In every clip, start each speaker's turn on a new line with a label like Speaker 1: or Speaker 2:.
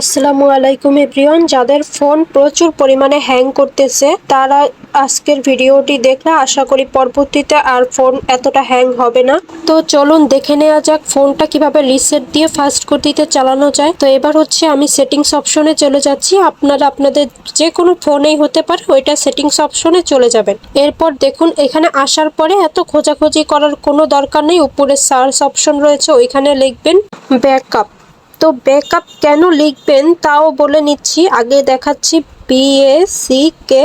Speaker 1: আসসালামু আলাইকুম এভরিওয়ান, যাদের ফোন প্রচুর পরিমাণে হ্যাং করতেছে, তারা আজকের ভিডিওটি দেখলে আশা করি পরবর্তীতে আর ফোন এতটা হ্যাং হবে না। তো চলুন দেখে নেওয়া যাক ফোনটা কীভাবে রিসেট দিয়ে ফাস্ট গতিতে চালানো যায়। তো এবার হচ্ছে আমি সেটিংস অপশনে চলে যাচ্ছি। আপনারা আপনাদের যে কোনো ফোনেই হতে পারে ওইটা সেটিংস অপশনে চলে যাবেন। এরপর দেখুন, এখানে আসার পরে এত খোঁজাখুঁজি করার কোনো দরকার নেই। উপরে সার্চ অপশন রয়েছে, ওইখানে লিখবেন ব্যাকআপ তো ব্যাকআপ কেন লিখবেন তাও বলে নিচ্ছি। আগে দেখাচ্ছি বিএসি কে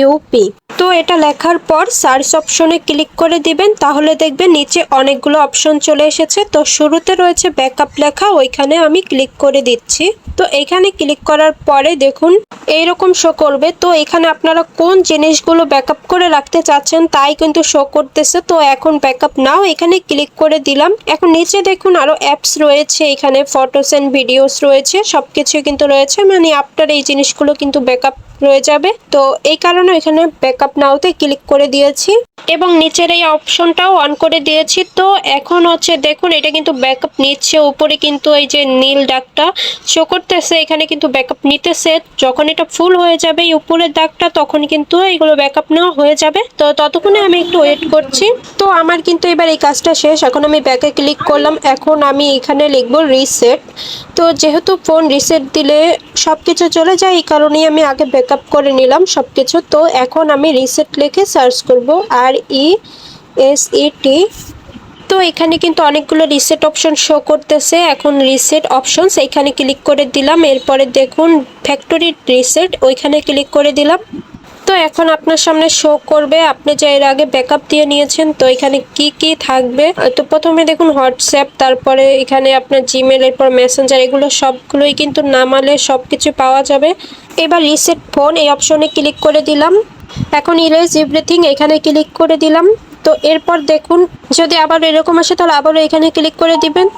Speaker 1: ইউপি তো এটা লেখার পর সার্চ অপশনে ক্লিক করে দিবেন, তাহলে দেখবেন নিচে অনেকগুলো অপশন চলে এসেছে। তো শুরুতে রয়েছে ব্যাকআপ লেখা, ওইখানে আমি ক্লিক করে দিচ্ছি। তো এখানে ক্লিক করার পরে দেখুন এইরকম শো করবে। তো এখানে আপনারা কোন জিনিসগুলো ব্যাকআপ করে রাখতে চাচ্ছেন তাই কিন্তু শো করতেছে। তো এখন ব্যাকআপ নাও, এখানে ক্লিক করে দিলাম। এখন নিচে দেখুন আরও অ্যাপস রয়েছে, এখানে ফটোস অ্যান্ড ভিডিওস রয়েছে সব সবকিছু কিন্তু রয়েছে। মানে আপনার এই জিনিসগুলো কিন্তু ব্যাকআপ রয়ে যাবে। তো এই কারণে এখানে ব্যাকআপ নাওতে ক্লিক করে দিয়েছি। এবং নিচের এই অপশনটাও অন করে দিয়েছি। তো এখন হচ্ছে দেখুন, এটা কিন্তু ব্যাকআপ নিচ্ছে। উপরে কিন্তু এই যে নীল ডাকটা শো করতেছে, এখানে কিন্তু ব্যাকআপ নিতেছে। যখন এটা ফুল হয়ে যাবে এই উপরের দাগটা, তখন কিন্তু এগুলো ব্যাকআপ নেওয়া হয়ে যাবে। তো ততক্ষণে আমি একটু ওয়েট করছি। তো আমার কিন্তু এবার এই কাজটা শেষ। এখন আমি ব্যাকে ক্লিক করলাম। এখন আমি এখানে লিখব রিসেট তো যেহেতু ফোন রিসেট দিলে সব কিছু চলে যায়, এই কারণেই আমি আগে ব্যাকআপ করে নিলাম সব কিছু তো এখন আমি রিসেট লিখে সার্চ করব। আর ই এস ই তো এখানে কিন্তু অনেকগুলো রিসেট অপশন শো করতেছে। এখন রিসেট অপশনস এখানে ক্লিক করে দিলাম। এরপরে দেখুন ফ্যাক্টরি রিসেট ওইখানে ক্লিক করে দিলাম। তো এখন আপনার সামনে শো করবে। আপনি যে এর আগে ব্যাকআপ দিয়ে নিয়েছেন, তো এখানে কি কি থাকবে? তো প্রথমে দেখুন হোয়াটসঅ্যাপ তারপরে এখানে আপনার জিমেল এরপর মেসেঞ্জার এগুলো সবগুলোই কিন্তু নামালে সব কিছু পাওয়া যাবে। এবার রিসেট ফোন এই অপশনে ক্লিক করে দিলাম। এখন ইরেজ এভরিথিং এখানে ক্লিক করে দিলাম। তো এরপর দেখুন, যদি আবার এরকম আসে তাহলে আবারও এখানে ক্লিক করে দিবেন।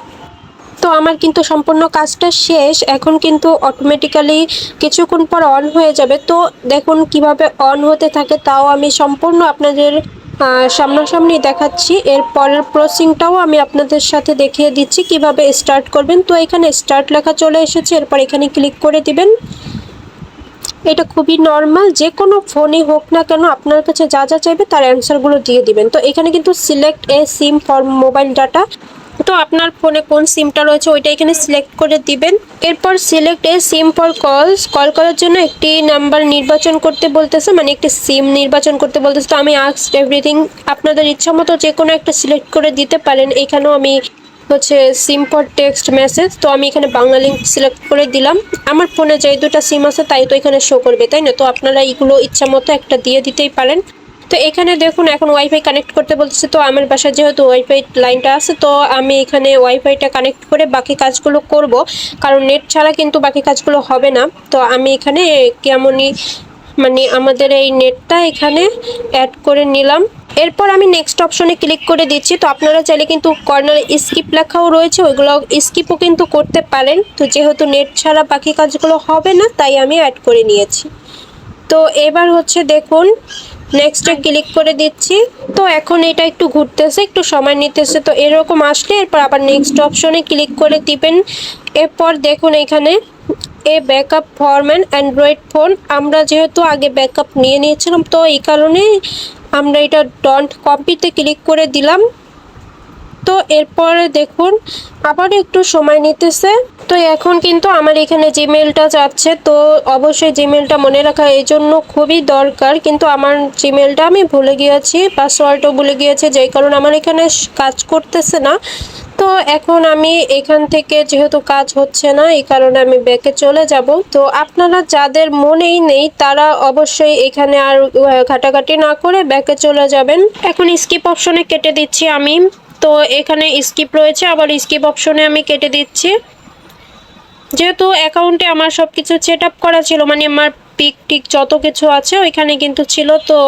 Speaker 1: তো আমার কিন্তু সম্পূর্ণ কাজটা শেষ। এখন কিন্তু অটোমেটিক্যালি কিছুক্ষণ পর অন হয়ে যাবে। তো দেখুন কীভাবে অন হতে থাকে, তাও আমি সম্পূর্ণ আপনাদের সামনাসামনি দেখাচ্ছি। এর পরের প্রসিংটাও আমি আপনাদের সাথে দেখিয়ে দিচ্ছি কীভাবে স্টার্ট করবেন। তো এখানে স্টার্ট লেখা চলে এসেছে। এরপর এখানে ক্লিক করে দিবেন। এটা খুবই নর্মাল যে কোনো ফোনই হোক না কেন আপনার কাছে যা যা চাইবে তার অ্যান্সারগুলো দিয়ে দিবেন। তো এখানে কিন্তু select a SIM for mobile data তো আপনার ফোনে কোন সিমটা রয়েছে ওইটা এখানে সিলেক্ট করে দিবেন। এরপর select a SIM for calls call করার জন্য একটি নাম্বার নির্বাচন করতে বলতেছে মানে একটি সিম নির্বাচন করতে বলতেছে। তো আমি আস্ক এভরিথিং আপনাদের ইচ্ছা মতো যে কোনো একটা সিলেক্ট করে দিতে পারেন। এখানেও আমি হচ্ছে সিম ফর টেক্সট মেসেজ তো আমি এখানে বাংলা লিঙ্ক সিলেক্ট করে দিলাম। আমার ফোনে যে দুটো সিম আছে, তাই তো এখানে শো করবে, তাই না? তো আপনারা এইগুলো ইচ্ছা মতো একটা দিয়ে দিতেই পারেন। তো এখানে দেখুন, এখন ওয়াইফাই কানেক্ট করতে বলতেছে তো আমার বাসায় যেহেতু ওয়াইফাই লাইনটা আছে, তো আমি এখানে ওয়াইফাইটা কানেক্ট করে বাকি কাজগুলো করব। কারণ নেট ছাড়া কিন্তু বাকি কাজগুলো হবে না। তো আমি এখানে কেমনই মানে আমাদের এই নেটটা এখানে অ্যাড করে নিলাম। এরপর আমি নেক্সট অপশনে ক্লিক করে দিচ্ছি। তো আপনারা চাইলে কিন্তু কর্নারে স্কিপ লেখাও রয়েছে, ওইগুলো স্কিপও কিন্তু করতে পারেন। তো যেহেতু নেট ছাড়া বাকি কাজগুলো হবে না, তাই আমি অ্যাড করে নিয়েছি। তো এবার হচ্ছে দেখুন নেক্সটে ক্লিক করে দিচ্ছি। তো এখন এটা একটু ঘুরতেছে, একটু সময় নিতেছে। তো এরকম আসলে এরপর আবার নেক্সট অপশনে ক্লিক করে দিবেন। এরপর দেখুন এখানে a backup from an Android phone আমরা যেহেতু আগে ব্যাকআপ নিয়ে নিয়েছিলাম, তো এই কারণে আমরা এটা ডন্ট কপিতে ক্লিক করে দিলাম। তো এরপরে দেখুন, আবার একটু সময় নিতেছে। তো এখন কিন্তু আমার এখানে জিমেলটা যাচ্ছে, তো অবশ্যই জিমেলটা মনে রাখা এই জন্য খুবই দরকার। কিন্তু আমার জিমেলটা আমি ভুলে গিয়েছি পাসওয়ার্ডও ভুলে গিয়েছি, যেই কারণে আমার এখানে কাজ করতেছে না। তো এখন আমি এখান থেকে যেহেতু কাজ হচ্ছে না, এই কারণে আমি ব্যাকে চলে যাব। তো আপনারা যাদের মনেই নেই, তারা অবশ্যই এখানে আর ঘাটাঘাটি না করে ব্যাকে চলে যাবেন। এখন স্কিপ অপশনে কেটে দিচ্ছি আমি। তো এখানে স্কিপ রয়েছে, আবার স্কিপ অপশনে আমি কেটে দিচ্ছি। যেহেতু অ্যাকাউন্টে আমার সব কিছু সেট করা ছিল মানে আমার পিক টিক যত কিছু আছে ওইখানে কিন্তু ছিল, তো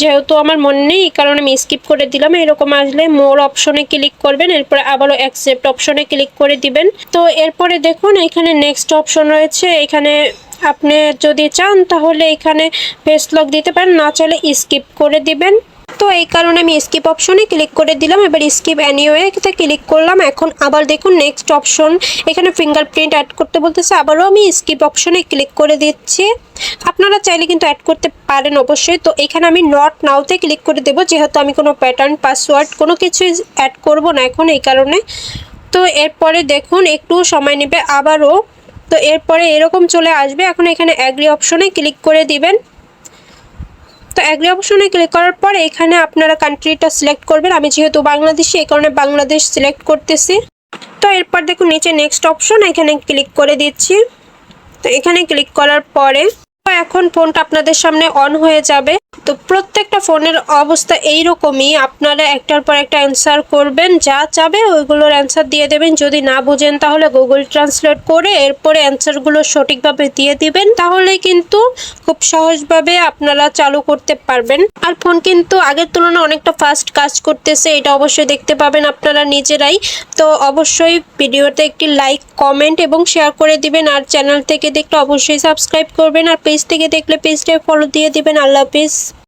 Speaker 1: যেহেতু আমার মনে নেই কারণে আমি স্কিপ করে দিলাম। এরকম আসলে মোর অপশনে ক্লিক করবেন, এরপরে আবারও অ্যাকসেপ্ট অপশনে ক্লিক করে দিবেন। তো এরপরে দেখুন, এখানে নেক্সট অপশন রয়েছে, এখানে আপনি যদি চান তাহলে এখানে ফেস লক দিতে পারেন, না চাইলে স্কিপ করে দিবেন। তো এই কারণে আমি স্কিপ অপশনে ক্লিক করে দিলাম। এবার স্কিপ অ্যানিওয়েতে ক্লিক করলাম। এখন আবার দেখুন নেক্সট অপশন এখানে ফিঙ্গারপ্রিন্ট অ্যাড করতে বলতেছে। আবারও আমি স্কিপ অপশনে ক্লিক করে দিচ্ছি। আপনারা চাইলে কিন্তু অ্যাড করতে পারেন অবশ্যই। তো এখানে আমি নট নাওতে ক্লিক করে দেবো। যেহেতু আমি কোনো প্যাটার্ন পাসওয়ার্ড কোনো কিছুই অ্যাড করব না এখন এই কারণে। তো এরপরে দেখুন, একটু সময় নেবে আবারও। তো এরপরে এরকম চলে আসবে। এখন এখানে অ্যাগ্রি অপশনে ক্লিক করে দিবেন। তো অ্যাগ্রি অপশনে ক্লিক করার পর এখানে আপনারা কান্ট্রিটা সিলেক্ট করবেন। আমি যেহেতু বাংলাদেশি, এই কারণে বাংলাদেশ সিলেক্ট করতেছি। তো এরপর দেখুন নিচে নেক্সট অপশন এখানে ক্লিক করে দিচ্ছি। তো এখানে ক্লিক করার পরে এখন ফোনটা আপনাদের সামনে অন হয়ে যাবে। তো প্রত্যেকটা ফোনের অবস্থা এইরকমই। আপনারা একটার পর একটা অ্যান্সার করবেন, যা চাবে ওইগুলোর অ্যান্সার দিয়ে দেবেন। যদি না বুঝেন, তাহলে গুগল ট্রান্সলেট করে এরপরে অ্যান্সারগুলো সঠিকভাবে দিয়ে দিবেন। তাহলে কিন্তু খুব সহজভাবে আপনারা চালু করতে পারবেন। আর ফোন কিন্তু আগের তুলনায় অনেকটা ফাস্ট কাজ করতেছে, এটা অবশ্যই দেখতে পাবেন আপনারা নিজেরাই। তো অবশ্যই ভিডিওতে একটি লাইক কমেন্ট এবং শেয়ার করে দিবেন। আর চ্যানেল থেকে দেখলে অবশ্যই সাবস্ক্রাইব করবেন। আর পেজ থেকে দেখলে পেজটায় ফলো দিয়ে দিবেন। আল্লাহ হাফিজ।